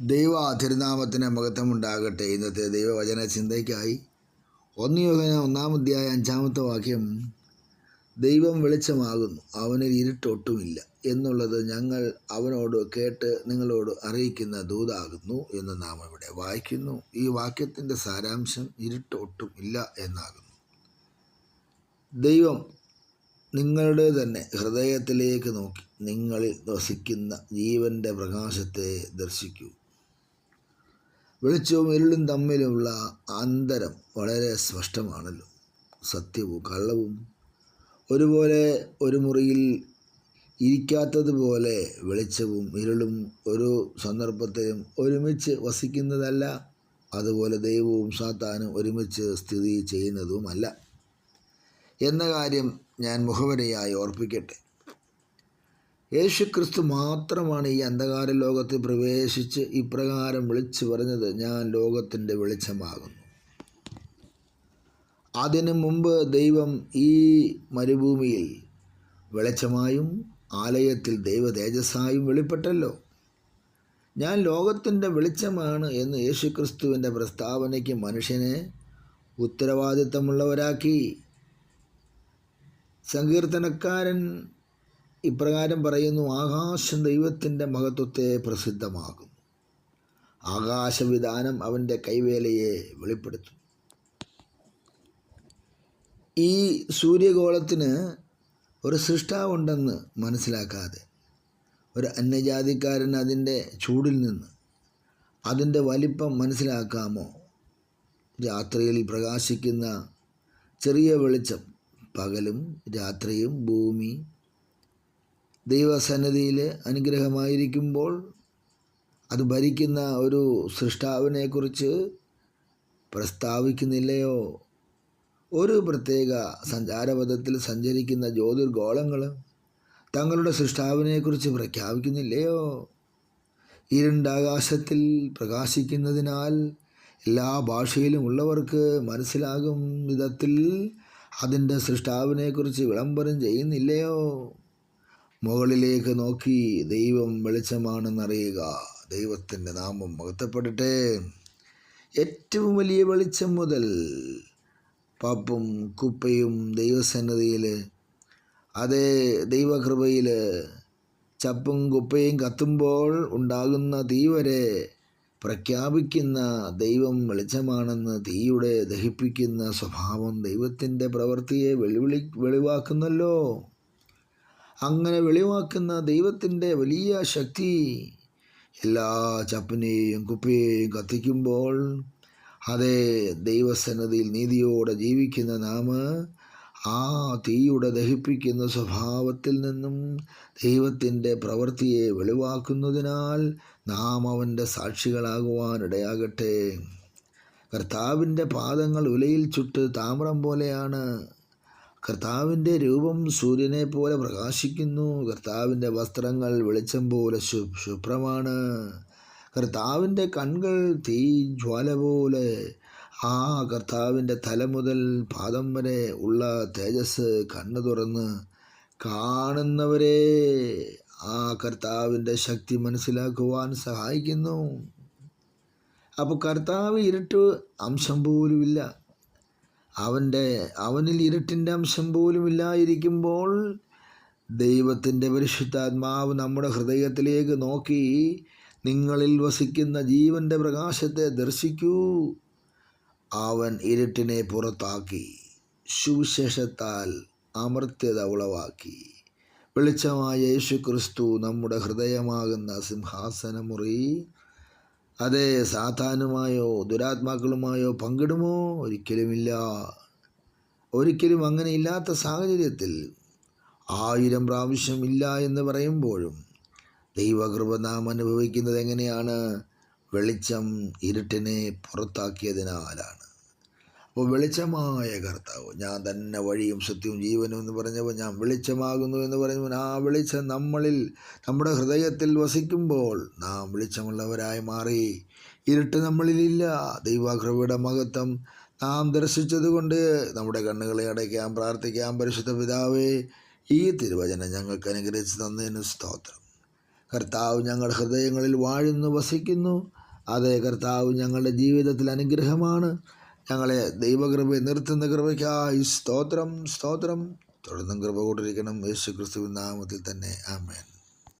ദൈവ തിരുനാമത്തിന് മഹത്വമുണ്ടാകട്ടെ. ഇന്നത്തെ ദൈവവചന ചിന്തയ്ക്കായി ഒന്ന് യോഗന ഒന്നാമധ്യായ അഞ്ചാമത്തെ വാക്യം ദൈവം വെളിച്ചമാകുന്നു അവനിൽ ഇരുട്ടൊട്ടുമില്ല എന്നുള്ളത് ഞങ്ങൾ അവനോട് കേട്ട് നിങ്ങളോട് അറിയിക്കുന്ന ദൂതാകുന്നു എന്ന് നാം ഇവിടെ വായിക്കുന്നു. ഈ വാക്യത്തിന്റെ സാരാംശം ഇരുട്ടൊട്ടും ഇല്ല എന്നാകുന്നു. ദൈവം നിങ്ങളുടെ തന്നെ ഹൃദയത്തിലേക്ക് നോക്കി നിങ്ങളിൽ വസിക്കുന്ന ജീവന്റെ പ്രകാശത്തെ ദർശിക്കൂ. വെളിച്ചവും ഇരുളും തമ്മിലുള്ള അന്തരം വളരെ സ്പഷ്ടമാണല്ലോ. സത്യവും കള്ളവും ഒരുപോലെ ഒരു മുറിയിൽ ഇരിക്കാത്തതുപോലെ വെളിച്ചവും ഇരുളും ഒരു സന്ദർഭത്തിലും ഒരുമിച്ച് വസിക്കുന്നതല്ല അതുപോലെ ദൈവവും സാത്താനും ഒരുമിച്ച് സ്ഥിതി ചെയ്യുന്നതുമല്ല. എന്ന കാര്യം ഞാൻ മുഖവരയായി ഓർപ്പിക്കട്ടെ. യേശുക്രിസ്തു മാത്രമാണ് ഈ അന്ധകാര ലോകത്തിൽ പ്രവേശിച്ച് ഇപ്രകാരം വിളിച്ചു പറഞ്ഞത് ഞാൻ ലോകത്തിന്റെ വെളിച്ചമാകുന്നു. അതിനു മുമ്പ് ദൈവം ഈ മരുഭൂമിയിൽ വെളിച്ചമായും ആലയത്തിൽ ദൈവ തേജസ്സായും വെളിപ്പെട്ടല്ലോ. ഞാൻ ലോകത്തിന്റെ വെളിച്ചമാണ് എന്ന് യേശുക്രിസ്തുവിന്റെ പ്രസ്താവനയ്ക്ക് മനുഷ്യനെ ഉത്തരവാദിത്തമുള്ളവരാക്കി. സങ്കീർത്തനക്കാരൻ ഇപ്രകാരം പറയുന്നു ആകാശം ദൈവത്തിന്റെ മഹത്വത്തെ പ്രസിദ്ധമാകും ആകാശവിധാനം അവന്റെ കൈവേലയെ വെളിപ്പെടുത്തും ഈ സൂര്യഗോളത്തിന് ഒരു സൃഷ്ടാവുണ്ടെന്ന് മനസ്സിലാക്കാതെ ഒരു അന്യജാതിക്കാരൻ അതിന്റെ ചൂടിൽ നിന്ന് അതിന്റെ വലിപ്പം മനസ്സിലാക്കാമോ? രാത്രിയിൽ പ്രകാശിക്കുന്ന ചെറിയ വെളിച്ചം പകലും രാത്രിയും ഭൂമി ദൈവസന്നിധിയിൽ അനുഗ്രഹമായിരിക്കുമ്പോൾ അത് ഭരിക്കുന്ന ഒരു സൃഷ്ടാവിനെക്കുറിച്ച് പ്രസ്താവിക്കുന്നില്ലയോ? ഒരു പ്രത്യേക സഞ്ചാരപഥത്തിൽ സഞ്ചരിക്കുന്ന ജ്യോതിർഗോളങ്ങൾ തങ്ങളുടെ സൃഷ്ടാവിനെക്കുറിച്ച് പ്രഖ്യാപിക്കുന്നില്ലയോ? ഇരുണ്ടാകാശത്തിൽ പ്രകാശിക്കുന്നതിനാൽ എല്ലാ ഭാഷയിലും ഉള്ളവർക്ക് മനസ്സിലാകും വിധത്തിൽ അതിന്റെ സൃഷ്ടാവിനെക്കുറിച്ച് വിളംബരം ചെയ്യുന്നില്ലയോ? മുകളിലേക്ക് നോക്കി ദൈവം വെളിച്ചമാണെന്നറിയുക. ദൈവത്തിന്റെ നാമം മഹത്വപ്പെടട്ടെ ഏറ്റവും വലിയ വെളിച്ചം മുതൽ പപ്പും കുപ്പയും ദൈവസന്നതിയിൽ അതേ ദൈവകൃപയിൽ ചപ്പും കുപ്പയും കത്തുമ്പോൾ ഉണ്ടാകുന്ന തീ വരെ പ്രഖ്യാപിക്കുന്ന ദൈവം വെളിച്ചമാണെന്ന് തീയുടെ ദഹിപ്പിക്കുന്ന സ്വഭാവം ദൈവത്തിന്റെ പ്രവൃത്തിയെ വെളിവിളി വെളിവാക്കുന്നല്ലോ. അങ്ങനെ വെളിവാക്കുന്ന ദൈവത്തിന്റെ വലിയ ശക്തി. എല്ലാ ചപ്പിനെയും കുപ്പിയെയും കത്തിക്കുമ്പോൾ അതേ ദൈവസന്നതിയിൽ നീതിയോടെ ജീവിക്കുന്ന നാം ആ തീയുടെ ദഹിപ്പിക്കുന്ന സ്വഭാവത്തിൽ നിന്നും ദൈവത്തിന്റെ പ്രവൃത്തിയെ വെളിവാക്കുന്നതിനാൽ നാം അവന്റെ സാക്ഷികളാകുവാനിടയാകട്ടെ. കർത്താവിന്റെ പാദങ്ങൾ ഉലയിൽ ചുട്ട് താമ്രം പോലെയാണ് കർത്താവിന്റെ രൂപം സൂര്യനെ പോലെ പ്രകാശിക്കുന്നു. കർത്താവിന്റെ വസ്ത്രങ്ങൾ വെളിച്ചം പോലെ ശു ശുഭ്രമാണ്. കർത്താവിന്റെ കൺകൾ തീ ജ്വാല പോലെ. ആ കർത്താവിന്റെ തല മുതൽ പാദം വരെ ഉള്ള തേജസ് കണ്ണു തുറന്ന് കാണുന്നവരെ ആ കർത്താവിന്റെ ശക്തി മനസ്സിലാക്കുവാൻ സഹായിക്കുന്നു. അപ്പോൾ കർത്താവ് ഇരുട്ട് അംശം പോലുമില്ല. അവന്റെ അവനിൽ ഇരുട്ടിന്റെ അംശം പോലും ഇല്ലായിരിക്കുമ്പോൾ ദൈവത്തിന്റെ പരിശുദ്ധാത്മാവ് നമ്മുടെ ഹൃദയത്തിലേക്ക് നോക്കി നിങ്ങളിൽ വസിക്കുന്ന ജീവന്റെ പ്രകാശത്തെ ദർശിക്കൂ. അവൻ ഇരുട്ടിനെ പുറത്താക്കി സുവിശേഷത്താൽ അമർത്യത ഉളവാക്കി. വെളിച്ചമായ യേശു ക്രിസ്തു നമ്മുടെ ഹൃദയമാകുന്ന സിംഹാസനമുറി അതെ സാത്താനുമായോ ദുരാത്മാക്കളുമായോ പങ്കിടുമോ? ഒരിക്കലുമില്ല. ഒരിക്കലും അങ്ങനെ ഇല്ലാത്ത സാഹചര്യത്തിൽ ആയിരം പ്രാവശ്യം ഇല്ല എന്ന് പറയുമ്പോഴും ദൈവകൃപ നാം അനുഭവിക്കുന്നത് എങ്ങനെയാണ്? വെളിച്ചം ഇരുട്ടിനെ പുറത്താക്കിയതിനാലാണ്. വെളിച്ചമായ കർത്താവ് ഞാൻ തന്നെ വഴിയും സത്യവും ജീവനും എന്ന് പറഞ്ഞപ്പോൾ ഞാൻ വെളിച്ചമാകുന്നു എന്ന് പറഞ്ഞപ്പോൾ ആ വെളിച്ചം നമ്മളിൽ നമ്മുടെ ഹൃദയത്തിൽ വസിക്കുമ്പോൾ നാം വെളിച്ചമുള്ളവരായി മാറി. ഇരുട്ട് നമ്മളിലില്ല ദൈവകൃപയുടെ മഹത്വം നാം ദർശിച്ചതുകൊണ്ട് നമ്മുടെ കണ്ണുകളെ അടയ്ക്കാം പ്രാർത്ഥിക്കാം പരിശുദ്ധ പിതാവേ ഈ തിരുവചനം ഞങ്ങൾക്ക് അനുഗ്രഹിച്ച് തന്നതിന് സ്തോത്രം. കർത്താവ് ഞങ്ങളുടെ ഹൃദയങ്ങളിൽ വാഴുന്നു വസിക്കുന്നു. അതേ കർത്താവ് ഞങ്ങളുടെ ജീവിതത്തിൽ അനുഗ്രഹമാണ്. ഞങ്ങളെ ദൈവകൃപയെ നിർത്തുന്ന കൃപയ്ക്കായി സ്തോത്രം സ്തോത്രം. തുടർന്നും കൃപ കൊണ്ടിരിക്കണം യേശു ക്രിസ്തുവിൻ നാമത്തിൽ തന്നെ. ആമേൻ.